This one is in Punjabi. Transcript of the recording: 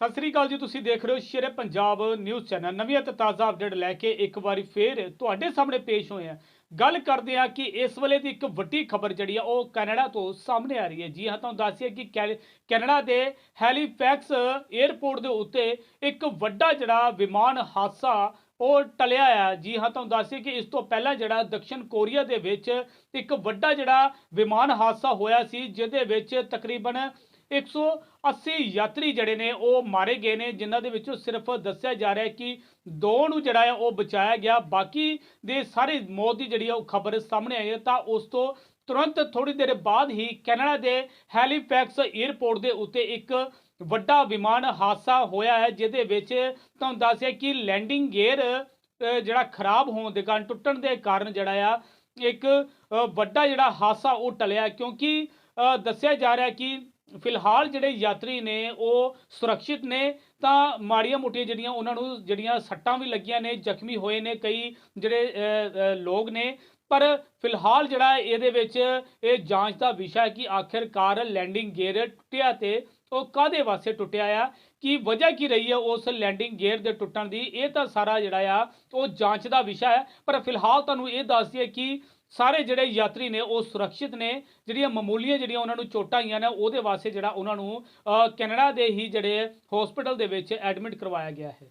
ਸਤਿ ਸ੍ਰੀ ਅਕਾਲ ਜੀ, ਤੁਸੀਂ ਦੇਖ ਰਹੇ ਹੋ ਸ਼ੇਰੇ ਪੰਜਾਬ ਨਿਊਜ਼ ਚੈਨਲ। ਨਵੀਂ ਅਤੇ ਤਾਜ਼ਾ ਅਪਡੇਟ ਲੈ ਕੇ ਇੱਕ ਵਾਰੀ ਫੇਰ ਤੁਹਾਡੇ ਸਾਹਮਣੇ ਪੇਸ਼ ਹੋਏ ਆ ਗੱਲ ਕਰਦੇ ਆ ਕਿ ਇਸ ਵੇਲੇ ਦੀ ਇੱਕ ਵੱਡੀ ਖਬਰ ਜਿਹੜੀ ਆ, ਉਹ ਕੈਨੇਡਾ ਤੋਂ ਸਾਹਮਣੇ ਆ ਰਹੀ ਹੈ। ਜੀ ਹਾਂ, ਤੁਹਾਨੂੰ ਦੱਸਿਆ ਕਿ ਕੈਨੇਡਾ ਦੇ ਹੈਲੀਫੈਕਸ 에ਅਰਪੋਰਟ ਦੇ ਉੱਤੇ ਇੱਕ ਵੱਡਾ ਜਿਹੜਾ ਵਿਮਾਨ ਹਾਦਸਾ ਉਹ ਟਲਿਆ ਆ। ਜੀ ਹਾਂ, ਤੁਹਾਨੂੰ ਦੱਸਿਆ ਕਿ ਇਸ ਤੋਂ ਪਹਿਲਾਂ ਜਿਹੜਾ ਦਕਸ਼ਣ ਕੋਰੀਆ ਦੇ ਵਿੱਚ ਇੱਕ ਵੱਡਾ ਜਿਹੜਾ ਵਿਮਾਨ ਹਾਦਸਾ ਹੋਇਆ ਸੀ, ਜਿਹਦੇ ਵਿੱਚ ਤਕਰੀਬਨ 180 ਯਾਤਰੀ ਜਿਹੜੇ ਨੇ ਉਹ ਮਾਰੇ ਗਏ ਨੇ, ਜਿਨ੍ਹਾਂ ਦੇ ਵਿੱਚੋਂ ਸਿਰਫ ਦੱਸਿਆ ਜਾ ਰਿਹਾ ਹੈ ਕਿ ਦੋ ਨੂੰ ਜਿਹੜਾ ਹੈ ਉਹ ਬਚਾਇਆ ਗਿਆ। ਬਾਕੀ ਦੇ ਸਾਰੇ ਮੌਤ ਦੀ ਜਿਹੜੀ ਆ ਉਹ ਖਬਰ ਸਾਹਮਣੇ ਆਈ ਹੈ ਤਾਂ ਉਸ ਤੋਂ ਤੁਰੰਤ ਥੋੜੀ ਦੇਰ ਬਾਅਦ ਹੀ ਕੈਨੇਡਾ ਦੇ ਹੈਲੀਫੈਕਸ 에ਅਰਪੋਰਟ ਦੇ ਉੱਤੇ ਇੱਕ ਵੱਡਾ ਵਿਮਾਨ ਹਾਦਸਾ ਹੋਇਆ ਹੈ, ਜਿਹਦੇ ਵਿੱਚ ਤੁਹਾਨੂੰ ਦੱਸਿਆ ਕਿ ਲੈਂਡਿੰਗ ਗੇਅਰ ਜਿਹੜਾ ਖਰਾਬ ਹੋਣ ਦੇ ਕਾਰਨ, ਟੁੱਟਣ ਦੇ ਕਾਰਨ ਜਿਹੜਾ ਆ, ਇੱਕ ਵੱਡਾ ਜਿਹੜਾ ਹਾਦਸਾ ਉਹ ਟਲਿਆ ਕਿਉਂਕਿ ਦੱਸਿਆ ਜਾ ਰਿਹਾ ਕਿ ਫਿਲਹਾਲ ਜਿਹੜੇ ਯਾਤਰੀ ਨੇ, ਉਹ ਸੁਰੱਖਿਅਤ ਨੇ, ਤਾਂ ਮਾੜੀਆਂ ਮੋਟੀਆਂ ਜਿਹੜੀਆਂ ਉਹਨਾਂ ਨੂੰ, ਜਿਹੜੀਆਂ ਸੱਟਾਂ ਵੀ ਲੱਗੀਆਂ ਨੇ, ਜ਼ਖਮੀ ਹੋਏ ਨੇ ਕਈ ਜਿਹੜੇ ਲੋਕ ਨੇ। ਪਰ ਫਿਲਹਾਲ ਜਿਹੜਾ ਇਹਦੇ ਵਿੱਚ ਇਹ ਜਾਂਚ ਦਾ ਵਿਸ਼ਾ ਹੈ ਕਿ ਆਖਿਰਕਾਰ ਲੈਂਡਿੰਗ ਗੇਅਰ ਟੁੱਟਿਆ ਤੇ ਉਹ ਕਾਦੇ ਵਾਸਤੇ ਟੁੱਟਿਆ ਆ, ਕੀ ਵਜ੍ਹਾ ਕੀ ਰਹੀ ਹੈ ਉਸ ਲੈਂਡਿੰਗ ਗੇਅਰ ਦੇ ਟੁੱਟਣ ਦੀ, ਇਹ ਤਾਂ ਸਾਰਾ ਜਿਹੜਾ ਆ, ਉਹ ਜਾਂਚ ਦਾ ਵਿਸ਼ਾ ਹੈ। ਪਰ ਫਿਲਹਾਲ ਤੁਹਾਨੂੰ ਇਹ ਦੱਸ ਦਈਏ ਕਿ ਸਾਰੇ ਜਿਹੜੇ ਯਾਤਰੀ ਨੇ, ਉਹ ਸੁਰੱਖਿਅਤ ਨੇ। ਜਿਹੜੀਆਂ ਮਾਮੂਲੀਆਂ ਜਿਹੜੀਆਂ ਉਹਨਾਂ ਨੂੰ ਚੋਟਾਂ ਆਈਆਂ ਨੇ, ਉਹਦੇ ਵਾਸਤੇ ਜਿਹੜਾ ਉਹਨਾਂ ਨੂੰ ਕੈਨੇਡਾ ਦੇ ਹੀ ਜਿਹੜੇ ਹਸਪੀਟਲ ਦੇ ਵਿੱਚ ਐਡਮਿਟ ਕਰਵਾਇਆ ਗਿਆ ਹੈ।